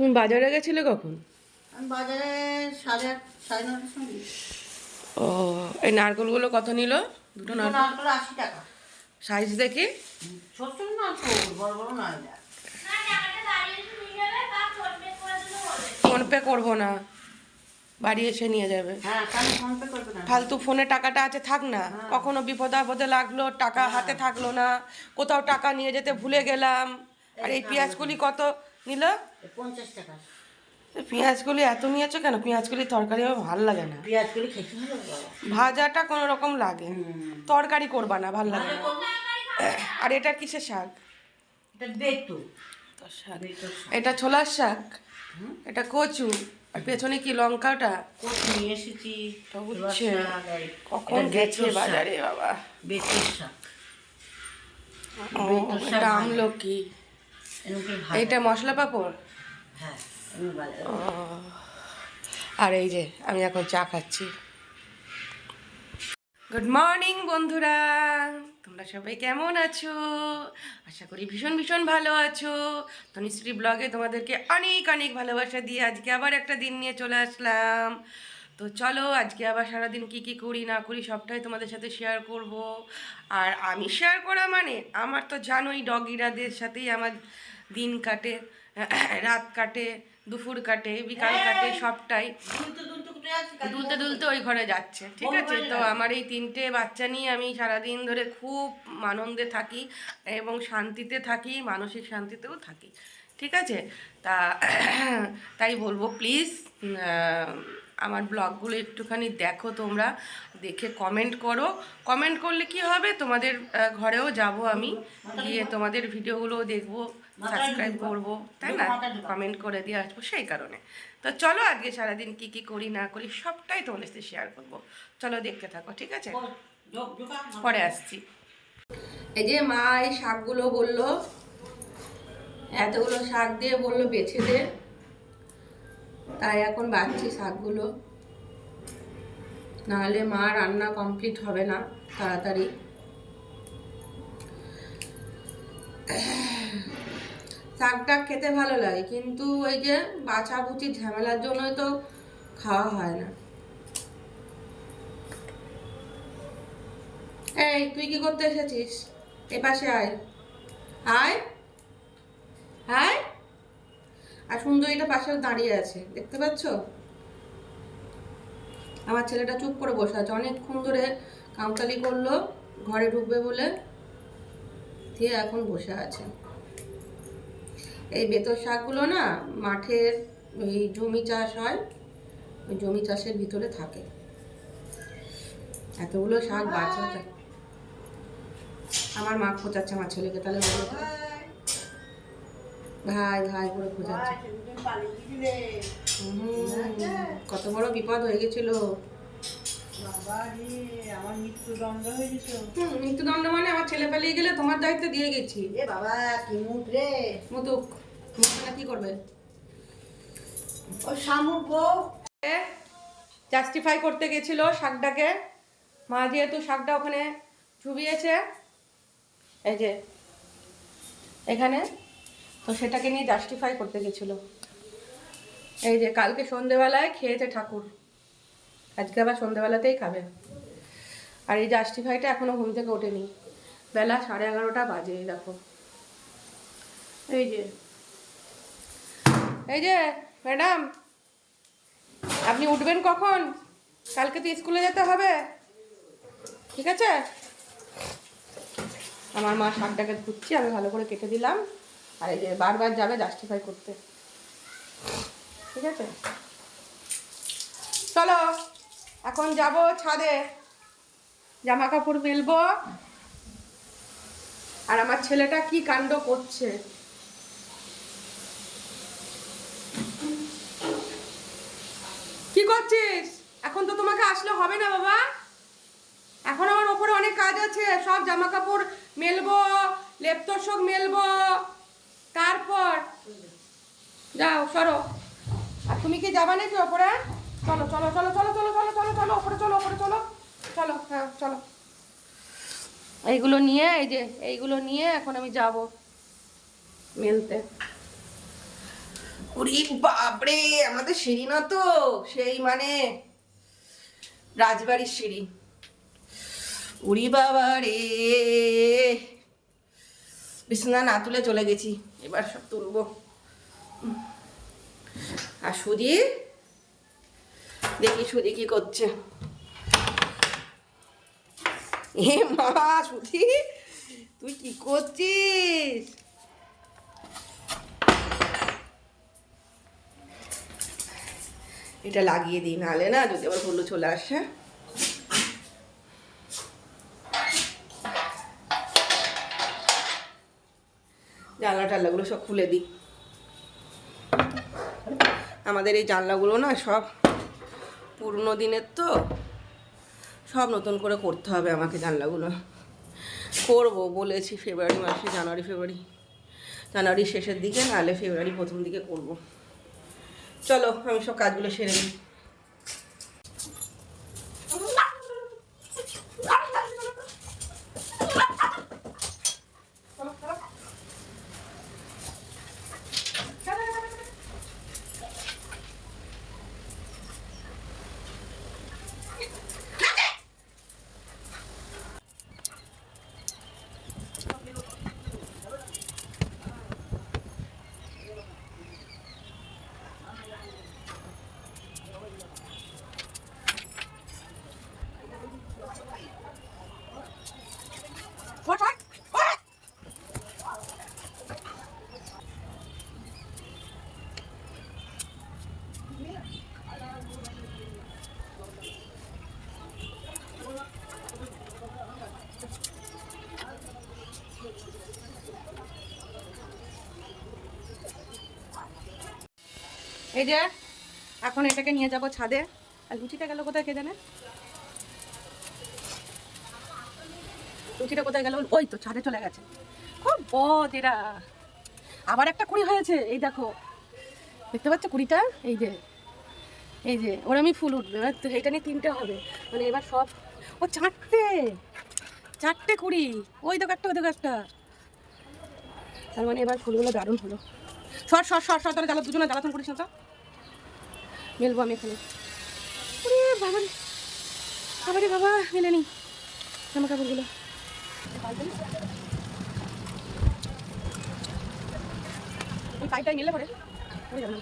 তুমি বাজারে গেছিলে কখন? আমি বাজারে সাড়ে আট সাড়ে নটার সময় ও এই নারকেলগুলো কত নিল? দুটো নারকেল। আশি টাকা। সাইজ দেখি। ছোট ছোট নারকেল বড় বড় না ফোন করব না। বাড়ি এসে নিয়ে যাবে। হ্যাঁ ফালতু ফোনে টাকাটা আছে থাক না। কখনো বিপদ আপদে লাগল টাকা হাতে থাকল না। কোথাও টাকা নিয়ে যেতে ভুলে গেলাম। আর এই পেঁয়াজগুলি কত নিল? পঞ্চাশ টাকা। পেঁয়াজগুলি এত নিয়েছো কেন? পেঁয়াজগুলি তরকারি আমার ভালো লাগে না। পেঁয়াজ করে খেতে ভাজাটা কোনো রকম লাগে। তরকারি করবা না ভালো লাগে না। আর এটা কিসের শাক? এটা শাক। এটা ছোলার শাক? এটা কচু। আর পেছনে কি লঙ্কাটা? কচু নিয়ে এসেছি। কখন এটা গেছে বাজারে বাবা। শাক। এটা। আমলকি। এইটা মশলা পাঁপড়? আর এই যে, আমি এখন চা খাচ্ছি। গুড মর্নিং বন্ধুরা। তোমরা সবাই কেমন আছো? আশা করি ভীষণ ভীষণ ভালো আছো। তনিশ্রী ব্লগে তোমাদেরকে অনেক অনেক ভালোবাসা দিয়ে আজকে আবার একটা দিন নিয়ে চলে আসলাম। তো চলো, আজকে আবার সারাদিন কি কি করি, না করি, সবটাই তোমাদের সাথে শেয়ার করব। আর আমি শেয়ার করা মানে আমার তো জানোই ডগিরাদের সাথেই আমার দিন কাটে। রাত কাটে দুপুর কাটে বিকাল কাটে সবটাই। দুলতে দুলতে ওই ঘরে যাচ্ছে ঠিক আছে? তো আমার এই তিনটে বাচ্চা নিয়ে আমি সারাদিন ধরে খুব আনন্দে থাকি এবং শান্তিতে থাকি মানসিক শান্তিতেও থাকি ঠিক আছে? তা তাই বলব প্লিজ আমার ব্লগগুলো একটুখানি দেখো তোমরা দেখে কমেন্ট করো। কমেন্ট করলে কি হবে? তোমাদের ঘরেও যাব আমি গিয়ে তোমাদের ভিডিওগুলোও দেখব। সাবস্ক্রাইব করব তাই না? কমেন্ট করে দিয়ে আসব সেই কারণে। তো চলো আজকে সারাদিন কি কি করি না করি সবটাই তোমাদের সাথে শেয়ার করব। চলো দেখতে থাকো ঠিক আছে। পরে আসছি। এই যে মা এই শাকগুলো বলল এতগুলো শাক দিয়ে বলল বেছে দে। তাই এখন বাচ্ছি শাকগুলো। নাহলে মা রান্না কমপ্লিট হবে না তাড়াতাড়ি। শাকটা খেতে ভালো লাগে, কিন্তু ওই যে বাছাবুচি ঝামেলার জন্যই তো খাওয়া হয় না। এই, তুই কি করতে এসেছিস? এ পাশে আয়। আয়। আয়। আর সুন্দরীটা পাশে দাঁড়িয়ে আছে, দেখতে পাচ্ছ? আমার ছেলেটা চুপ করে বসে আছে, অনেকক্ষণ ধরে কামতালি করল, ঘরে ঢুকবে বলে, দিয়ে এখন বসে আছে। এই বেতর শাকগুলো না মাঠের ওই জমি চাষ হয় ওই জমি চাষের ভিতরে থাকে। এতগুলো শাক বাঁচাতে আমার মা খোঁচাচ্ছে আমার ছেলেকে তাহলে। ভাই ভাই করে খোঁচাচ্ছে। কত বড় বিপদ হয়ে গেছিল। আমার মৃত্যুদণ্ড হয়ে। হুম, মৃত্যুদণ্ড মানে আমার ছেলে পালিয়ে গেলে তোমার দায়িত্ব দিয়ে গেছি। এ বাবা কি মুখ রে? মতুক মুখখানা কি করবে? ও শামুক বউ জাস্টিফাই করতে গেছিল শাকটাকে। মা যেহেতু শাকটা ওখানে চুবিয়েছে এই যে এখানে তো সেটাকে নিয়ে জাস্টিফাই করতে গেছিল। এই যে কালকে সন্ধেবেলায় খেয়েছে ঠাকুর। আজকে আবার সন্ধেবেলাতেই খাবে। আর এই জাস্টিফাইটা এখনও ঘুম থেকে ওঠেনি। বেলা সাড়ে এগারোটা বাজে দেখো। এই যে। এই যে, ম্যাডাম, আপনি উঠবেন কখন? কালকে তো স্কুলে যেতে হবে। ঠিক আছে? আমার মা শাকটাকে ধুচ্ছি, আমি ভালো করে কেটে দিলাম। আর এই যে, বারবার যাবে জাস্টিফাই করতে। ঠিক আছে? চলো। এখন যাব ছাদে। জামা কাপড় মেলবো। আর আমার ছেলেটা কি কাণ্ড করছে? কি করছিস? এখন তো তোমাকে আসলে হবে না বাবা। এখন আমার ওপরে অনেক কাজ আছে। সব জামা কাপড় মেলবো লেপতোষক মেলবো। তারপর? যাও, সরো। আর তুমি কি যাবা নাকি ওপরে? চলো চলো চলো চলো চলো চলো চলো চলো ওপরে চলো ওপরে চলো। চলো হ্যাঁ চলো। এইগুলো নিয়ে, এই যে, এইগুলো নিয়ে এখন আমি যাব মেলতে। উরি বাপরে আমাদের সিঁড়ি না তো, সেই মানে রাজবাড়ির সিঁড়ি। উরি বাবা রে। বিছানা না তুলে চলে গেছি, এবার সব তুলবো। আর সুজি দেখি সুজি কি করছে। এ মা সুজি তুই কি করছিস? এটা লাগিয়ে দিই নাহলে না, যদি আবার হুলু চলে আসে। জানলা টাল্লাগুলো সব খুলে দিই। আমাদের এই জানলাগুলো না সব পুরনো দিনের তো সব নতুন করে করতে হবে আমাকে জানলাগুলো। করব, বলেছি ফেব্রুয়ারি মাসে, জানুয়ারি, ফেব্রুয়ারি। জানুয়ারির শেষের দিকে, নাহলে ফেব্রুয়ারি প্রথম দিকে করব। চলো, আমি সব কাজগুলো সেরে নিই। এই যে, এখন এটাকে নিয়ে যাব ছাদে। আর লুচিটা গেল কোথায় কে জানে? লুচিটা কোথায় গেল? ওই তো, ছাদে চলে গেছে। খুব বদ এরা। আবার একটা কুড়ি হয়েছে, এই দেখো। দেখতে পাচ্ছ কুড়িটা? এই যে এই যে, ওর আমি ফুল উঠবে। এইটা নিয়ে তিনটে হবে। মানে এবার সব ও, চারটে। চারটে কুড়ি। ওই দেখো একটা, ওই দেখো একটা। তার মানে এবার ফুলগুলো দারুণ হলো। সর সর সর সর, তাহলে জ্বালা দুজনে জ্বালাতন করিস না তো। মেলবো আমি এখানে। বাবা রে। বাবা রে মেলে নি। জামা কাপড়গুলো। ওই পাইপটাই মেলে পরে। পরে যাবে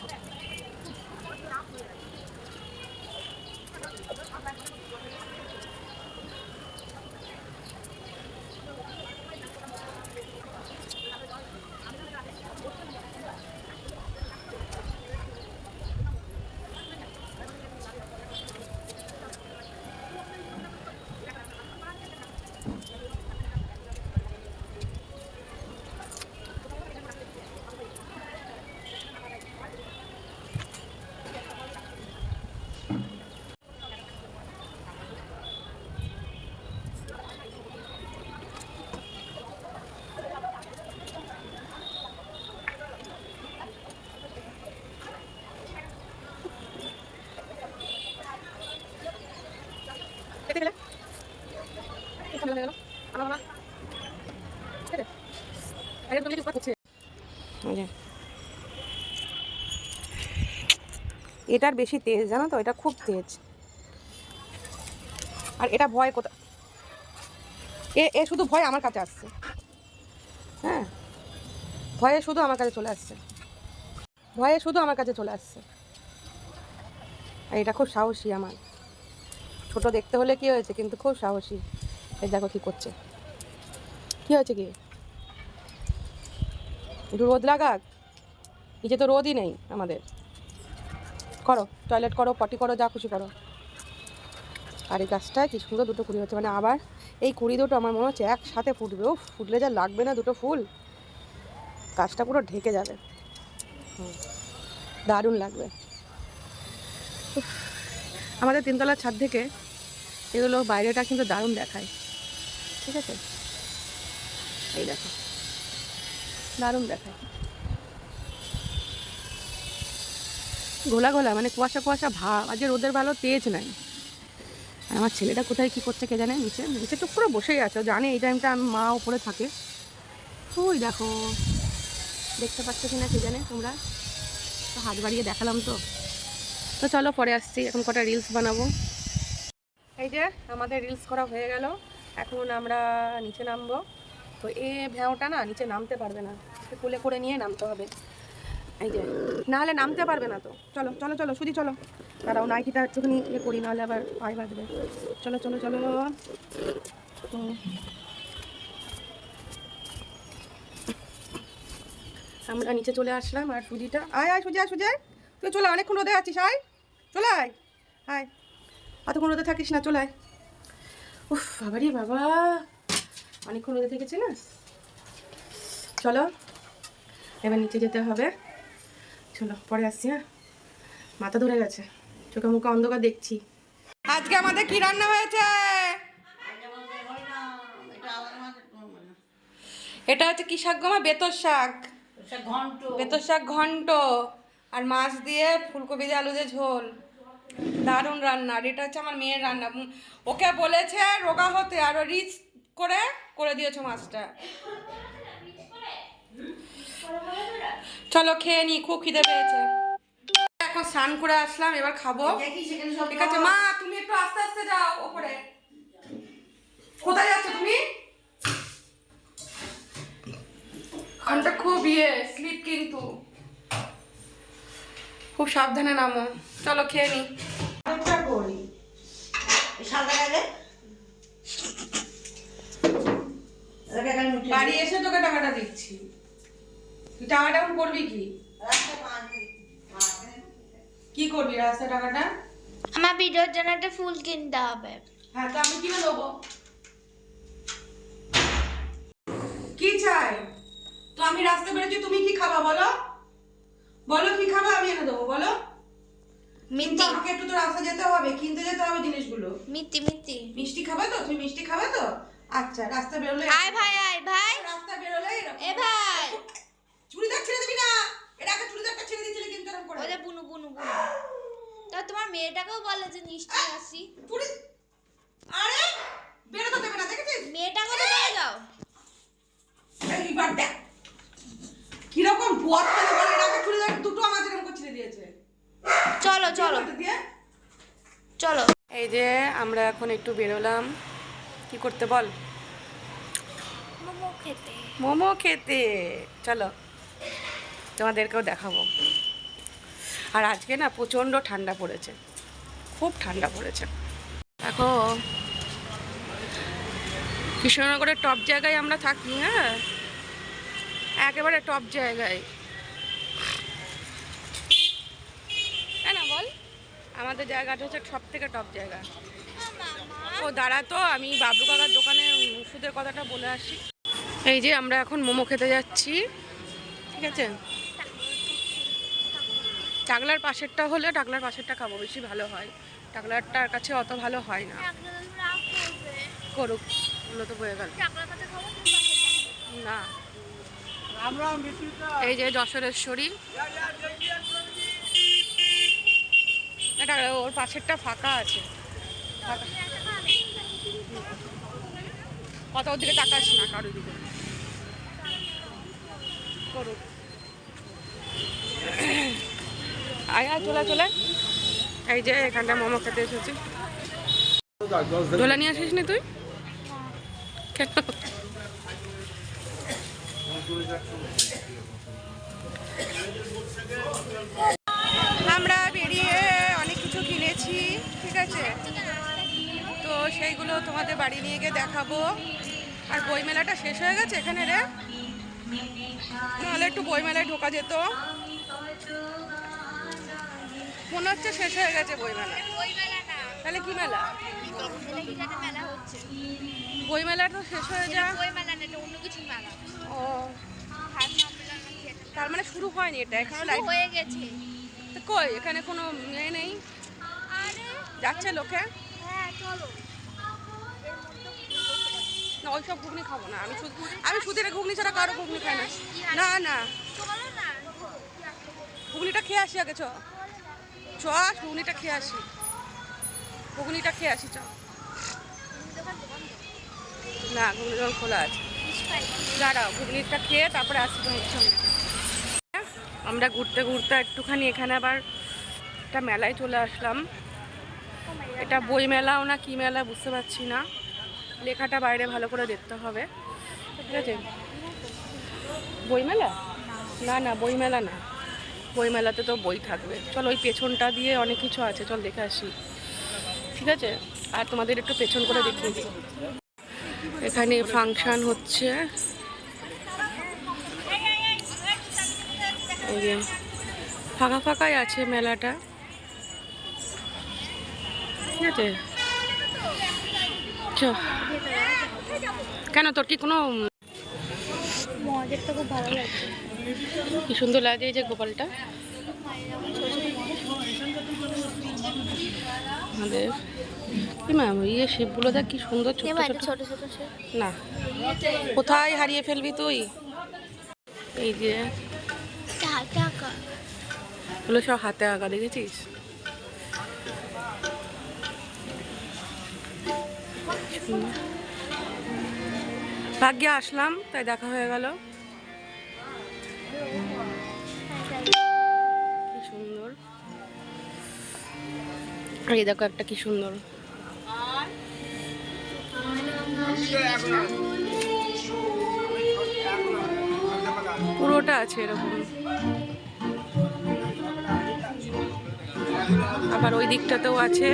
এটার বেশি তেজ, জানো তো? এটা খুব তেজ। আর এটা ভয় কোথা এ এ শুধু ভয় আমার কাছে আসছে। হ্যাঁ? ভয়ে শুধু আমার কাছে চলে আসছে। ভয়ে শুধু আমার কাছে চলে আসছে। আর এটা খুব সাহসী আমার। ছোট দেখতে হলে কি হয়েছে? কিন্তু খুব সাহসী। এই দেখো কি করছে। কি হয়েছে কি? একটু রোদ লাগাক। নিচে তো রোদই নেই আমাদের। করো টয়লেট করো পটি করো, যা খুশি করো। আর এই গাছটায় কি সুন্দর দুটো কুড়ি হচ্ছে। মানে আবার এই কুড়ি দুটো আমার মনে হচ্ছে একসাথে ফুটবে। ও ফুটলে যা লাগবে না দুটো ফুল। গাছটা পুরো ঢেকে যাবে। দারুণ লাগবে। আমাদের তিনতলার ছাদ থেকে এগুলো বাইরেটা কিন্তু দারুণ দেখায়। ঠিক আছে? এই দেখো। দারুণ দেখায়। ঘোলা ঘোলা মানে কুয়াশা কুয়াশা ভাব, আজকে রোদের ভালো তেজ নাই। আর আমার ছেলেটা কোথায় কি করছে কে জানে? নিচে নিচে চুপ করে বসেই আছে জানে এই টাইমটা আমি মা ওপরে থাকে। ওই দেখো, দেখতে পাচ্ছ কি না কে জানে তোমরা? তো হাত বাড়িয়ে দেখালাম তো। তো চলো পরে আসছি, এখন কটা রিলস বানাবো। এই যে, আমাদের রিলস করা হয়ে গেল। এখন আমরা নিচে নামবো। তো এ ভ্যাওটা না, নিচে নামতে পারবে না। কোলে করে নিয়ে নামতে হবে। এই যে, নাহলে নামতে পারবে না তো। চলো চলো চলো, শুধু চলো। দাঁড়াও নাইটিটা একটুখানি ইয়ে করি, নাহলে আবার পায়ে বাঁধবে। চলো চলো চলো। আমরা নিচে চলে আসলাম, আর সুজিটা আয় আয়, সুজি আয় সুজি, আয়। তুই চলে অনেকক্ষণ রোদে আছিস, আয়। চলে আয়। আয়। অতক্ষণ রোদে থাকিস না, চলে আয়। উফ, বাবারি বাবা। অনেকক্ষণ রোদে থেকেছে না চলো। এবার নিচে যেতে হবে। চলো, পরে আসছি হ্যাঁ? মাথা ধরে গেছে। চোখে মুখে অন্ধকার দেখছি। আজকে আমাদের কি রান্না হয়েছে? এটা হচ্ছে কি শাক গমা বেতর শাক। বেতর শাক ঘন্ট। আর মাছ দিয়ে ফুলকপি দিয়ে আলু দিয়ে ঝোল। দারুণ রান্না। আর এটা হচ্ছে আমার মেয়ের রান্না। ওকে বলেছে রোগা হতে। আরও রিচ করে করে দিয়েছ মাছটা। চলো খেয়ে নি খুব খিদে পেয়েছে। এখন স্নান করে আসলাম এবার খাব। ঠিক আছে মা তুমি একটু আস্তে আস্তে যাও ওপরে। কোথায় যাচ্ছ তুমি? ওখানটা খুব ইয়ে স্লিপ কিন্তু। খুব সাবধানে নামো। চলো খেয়ে নি। বাড়ি এসে তোকে টাকাটা দিচ্ছি। তুই টাকাটা এখন করবি কি? রাস্তা। কি করবি রাস্তায় টাকাটা? আমার ভিডিওর জন্য একটা ফুল কিনতে হবে। হ্যাঁ তো আমি কিনে দেবো কি চাই? তো আমি রাস্তা বেরোচ্ছি তুমি কি খাবা বলো? বলো কি খাবা আমি এনে দেবো বলো। মিতি আমাকে একটু তো রাস্তা যেতে হবে কিনতে যেতে হবে জিনিসগুলো। মিতি মিতি মিষ্টি খাবে তো? তুমি মিষ্টি খাবে তো? আচ্ছা রাস্তা বেরোলে আয় ভাই আয় ভাই। রাস্তা বেরোলে এ ভাই। চুড়িদার ছেড়ে দিবি না? এর আগে চুড়িদারটা ছেড়ে দিয়েছিলে কিন্তু এরকম করে। ওই যে বুনু বুনু বুনু। তা তোমার মেয়েটাকেও বলে যে মিষ্টি আসি। চুড়ি আরে বেরোতে দেবে না দেখেছিস? মেয়েটাকেও তো নিয়ে যাও? এইবার দেখ। কীরকম বদ পেলে বলে এর আগে চুড়িদার দুটো আমার এরকম ছেড়ে দিয়েছে। চলো চলো। চলো। এই যে আমরা এখন একটু বেরোলাম। কি করতে বল? মোমো খেতে। মোমো খেতে। চলো। তোমাদেরকেও দেখাবো। আর আজকে না প্রচণ্ড ঠান্ডা পড়েছে। খুব ঠান্ডা পড়েছে। দেখো, কৃষ্ণনগরের টপ জায়গায় আমরা থাকি হ্যাঁ? একেবারে টপ জায়গায়। তাই না, বল। আমাদের জায়গাটা হচ্ছে সব থেকে টপ জায়গা। ও, দাঁড়া তো, আমি বাবু কাকার দোকানে ওষুধের কথাটা বলে আসি। এই যে, আমরা এখন মোমো খেতে যাচ্ছি। ঠিক আছে? টাকলার পাশেরটা হলে টাকলার পাশেরটা খাব, বেশি ভালো হয়। টাকলারটার কাছে অত ভালো হয় না। করুক, ওগুলো তো বয়ে গেল। না। এই যে যশোরেশ্বরী। এটা ওর পাশেরটা ফাঁকা আছে। কত ওর দিকে তাকাস না কারোর দিকে। করুক। আয় চলে চলে এই যে, এখানটা মোমো খেতে এসেছি। দোলা নিয়ে আসিস নি তুই? আমরা বেরিয়ে অনেক কিছু কিনেছি, ঠিক আছে? তো সেইগুলো তোমাদের বাড়ি নিয়ে গিয়ে দেখাবো। আর বইমেলাটা শেষ হয়ে গেছে এখানে রে? নাহলে একটু বইমেলায় ঢোকা যেত। মনে হচ্ছে শেষ হয়ে গেছে বইমেলা। তাহলে কি মেলা? বইমেলা তো শেষ হয়ে যায় ও তার মানে শুরু হয়নি এটা এখানে হয়ে গেছে। তো কই এখানে কোনো ইয়ে নেই? যাচ্ছে লোকে? হ্যাঁ না ওইসব ঘুগনি খাব না আমি শুধু আমি সুদের ঘুগনি ছাড়া কারও ঘুগনি খাই না। না না। না? ঘুগনিটা খেয়ে আসি আগে চ চ ঘুগনিটা খেয়ে আসি। ঘুগনিটা খেয়ে আসি চ না, ঘুগনি জল খোলা আছে। দাঁড়াও, ঘুগনিটা খেয়ে তারপরে আসি তোমার সামনে আমরা ঘুরতে ঘুরতে একটুখানি এখানে আবার একটা মেলায় চলে আসলাম। এটা বই মেলাও না কি মেলা বুঝতে পারছি না। লেখাটা বাইরে ভালো করে দেখতে হবে। ঠিক আছে? বইমেলা না না বইমেলা না। বই মেলাতে তো বই থাকবে। চল ওই পেছনটা দিয়ে অনেক কিছু আছে, চল দেখে আসি। ঠিক আছে? আর তোমাদের একটু পেছন করে দেখিয়ে দিই। এখানে ফাংশান হচ্ছে। ফাঁকা ফাঁকাই আছে মেলাটা। ঠিক আছে। কেন তোর কি কোনো মজারটা খুব ভালো লাগছে। কি সুন্দর লাগে এই যে গোপালটা? আমাদের কি ম্যাম ইয়ে শিবগুলো দেখ কি সুন্দর ছোট ছোট ছোট ছোট ছোট না। কোথায় হারিয়ে ফেলবি তুই? এই যে। এগুলো সব হাতে আঁকা দেখেছিস? ভাগ্যে আসলাম তাই দেখা হয়ে গেল। এই দেখো একটা কি সুন্দর। পুরোটা আছে এরকম। আবার ওই দিকটাতেও আছে।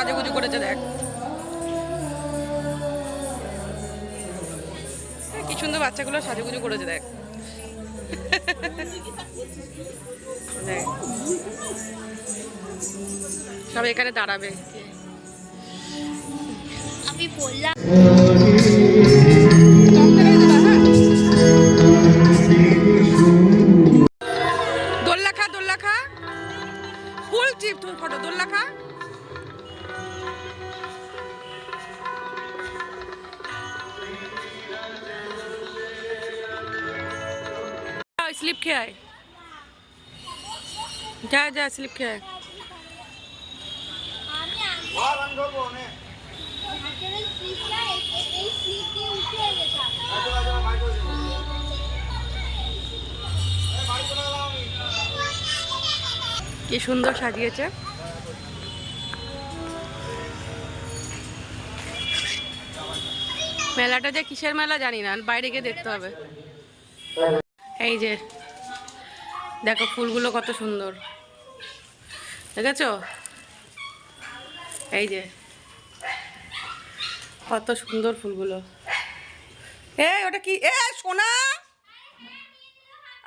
সাজুগুজু করেছে দেখ। কি সুন্দর বাচ্চাগুলো সাজুগুজু করেছে দেখ। সব এখানে দাঁড়াবে। আমি বললাম স্লিপ খেয়ে যা যা, স্লিপ খেয়ে কি সুন্দর সাজিয়েছে। মেলাটা যে কিসের মেলা জানি না, বাইরে গিয়ে দেখতে হবে। এই যে দেখো ফুলগুলো কত সুন্দর। দেখেছ? এই যে কত সুন্দর ফুলগুলো। এই ওটা কি? এ সোনা!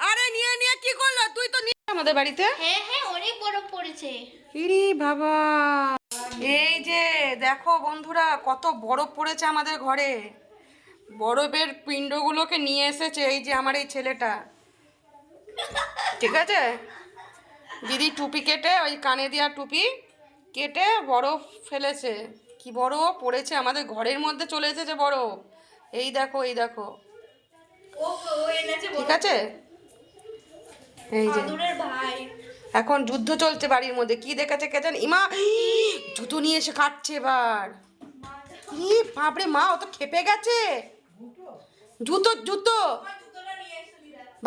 আরে নিয়ে নিয়ে কি করল? তুই তো নিয়ে আমাদের বাড়িতে। হ্যাঁ হ্যাঁ অনেক বরফ পড়েছে। ইরি বাবা! এই যে দেখো বন্ধুরা কত বরফ পড়েছে আমাদের ঘরে। বরফের পিণ্ডগুলোকে নিয়ে এসেছে এই যে আমার এই ছেলেটা। ঠিক আছে? দিদি টুপি কেটে ওই কানে দেওয়া টুপি কেটে বরফ ফেলেছে। কি বরফ পড়েছে আমাদের ঘরের মধ্যে চলে এসেছে বরফ এই দেখো এই দেখো। ঠিক আছে? এই যে। ভাই। এখন যুদ্ধ চলছে বাড়ির মধ্যে। কি দেখেছে কে জানে? ইমা জুতো নিয়ে এসে কাটছে এবার। বাপরে মা ও তো খেপে গেছে। জুতো? জুতো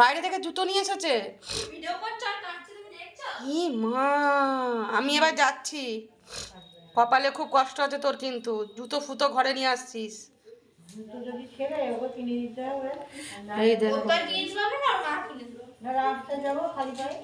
বাইরে থেকে জুতো নিয়ে এসেছে। ই মা আমি এবার যাচ্ছি। কপালে খুব কষ্ট আছে তোর কিন্তু। জুতো ফুতো ঘরে নিয়ে আসছিস। জুতো যদি ছেড়ে ওকে কিনে দিতে হবে। এই দেখো ওটা কিনে দিতে হবে না ওর মা কিনে দিবে না রাস্তা যাব খালি পায়ে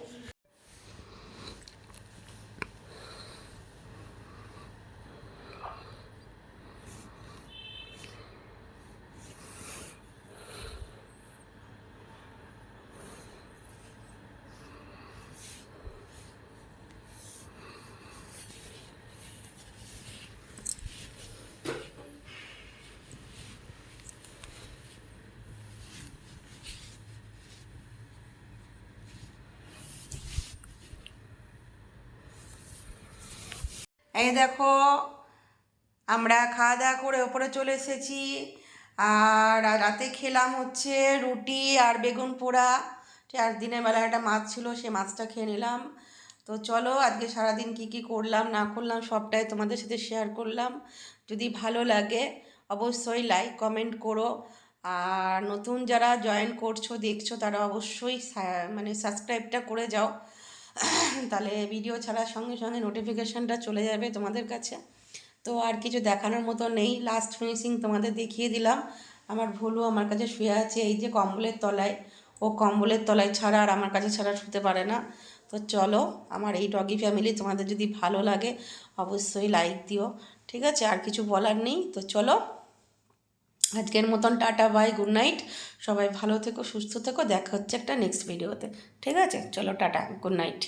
এই দেখো, আমরা খাওয়া দাওয়া করে ওপরে চলে এসেছি। আর রাতে খেলাম হচ্ছে রুটি আর বেগুন পোড়া। আর দিনের বেলা একটা মাছ ছিল, সে মাছটা খেয়ে নিলাম। তো চলো, আজকে সারাদিন কি কি করলাম, না করলাম, সবটাই তোমাদের সাথে শেয়ার করলাম। যদি ভালো লাগে, অবশ্যই লাইক কমেন্ট করো। আর নতুন যারা জয়েন করছ, দেখছ, তারা অবশ্যই মানে সাবস্ক্রাইবটা করে যাও। তাহলে ভিডিও ছাড়ার সঙ্গে সঙ্গে নোটিফিকেশানটা চলে যাবে তোমাদের কাছে। তো আর কিছু দেখানোর মতো নেই। লাস্ট ফিনিশিং তোমাদের দেখিয়ে দিলাম। আমার ভুলু আমার কাছে শুয়ে আছে, এই যে কম্বলের তলায়। ও কম্বলের তলায় ছাড়া আর আমার কাছে ছাড়া শুতে পারে না। তো চলো, আমার এই ডগি ফ্যামিলি তোমাদের যদি ভালো লাগে, অবশ্যই লাইক দিও। ঠিক আছে? আর কিছু বলার নেই। তো চলো আজকের মতন টাটা, বাই, গুড নাইট। সবাই ভালো থেকো, সুস্থ থেকো। দেখা হচ্ছে একটা নেক্সট ভিডিওতে ঠিক আছে? চলো, টাটা, গুড নাইট।